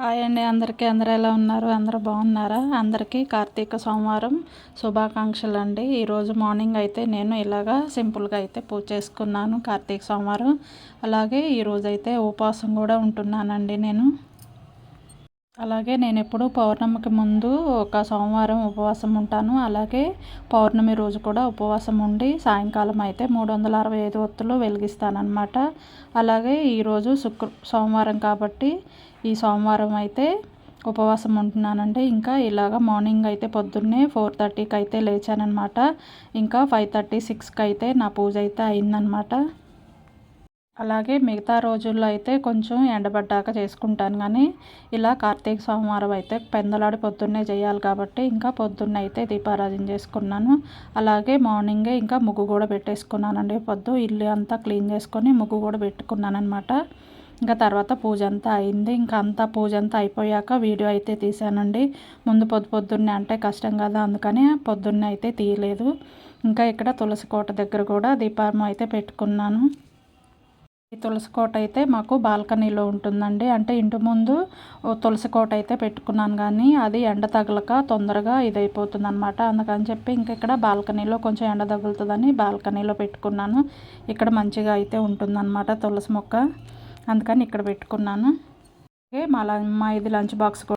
Hi అండి. అందరికీ అందరూ ఎలా ఉన్నారు? అందరూ బాగున్నారా? అందరికీ కార్తీక సోమవారం శుభాకాంక్షలు అండి ఈరోజు మార్నింగ్ అయితే నేను ఇలాగా సింపుల్గా అయితే పూజ చేసుకున్నాను కార్తీక సోమవారం. అలాగే ఈరోజు అయితే ఉపవాసం కూడా ఉంటున్నానండి నేను. అలాగే నేను ఎప్పుడు పౌర్ణమికి ముందు ఒక సోమవారం ఉపవాసం ఉంటాను. అలాగే పౌర్ణమి రోజు కూడా ఉపవాసం ఉండి సాయంకాలం అయితే మూడు వందల అరవై ఐదు ఒత్తులు వెలిగిస్తానమాట అలాగే ఈరోజు శుక్ర సోమవారం కాబట్టి ఈ సోమవారం అయితే ఉపవాసం ఉంటున్నానండి. ఇంకా ఇలాగ మార్నింగ్ అయితే పొద్దున్నే ఫోర్ థర్టీకి అయితే లేచానమాట ఇంకా ఫైవ్ థర్టీ సిక్స్కి అయితే నా పూజ అయితే అయిందనమాట అలాగే మిగతా రోజుల్లో అయితే కొంచెం ఎండబడ్డాక చేసుకుంటాను. కానీ ఇలా కార్తీక సోమవారం అయితే పెందలాడి పొద్దున్నే చేయాలి కాబట్టి ఇంకా పొద్దున్నే అయితే దీపారాధన చేసుకున్నాను. అలాగే మార్నింగే ఇంకా ముగ్గు కూడా పెట్టేసుకున్నానండి. పొద్దు ఇల్లు అంతా క్లీన్ చేసుకొని ముగ్గు కూడా పెట్టుకున్నాను అనమాట ఇంకా తర్వాత పూజ అంతా అయింది. ఇంకా అంతా పూజ అంతా అయిపోయాక వీడియో అయితే తీశానండి. ముందు పొద్దు పొద్దున్నే అంటే కష్టం కదా అందుకని పొద్దున్నే అయితే తీయలేదు. ఇంకా ఇక్కడ తులసి కోట దగ్గర కూడా దీపారం అయితే పెట్టుకున్నాను. తులసి కోట అయితే మాకు బాల్కనీలో ఉంటుందండి. అంటే ఇంటి ముందు తులసి కోట అయితే పెట్టుకున్నాను కానీ అది ఎండ తగలక తొందరగా ఇదైపోతుంది అనమాట అందుకని చెప్పి ఇంక ఇక్కడ బాల్కనీలో కొంచెం ఎండ తగులుతుందని బాల్కనీలో పెట్టుకున్నాను. ఇక్కడ మంచిగా అయితే ఉంటుందన్నమాట తులసి మొక్క. అందుకని ఇక్కడ పెట్టుకున్నాను. మా మా ఇది లంచ్ బాక్స్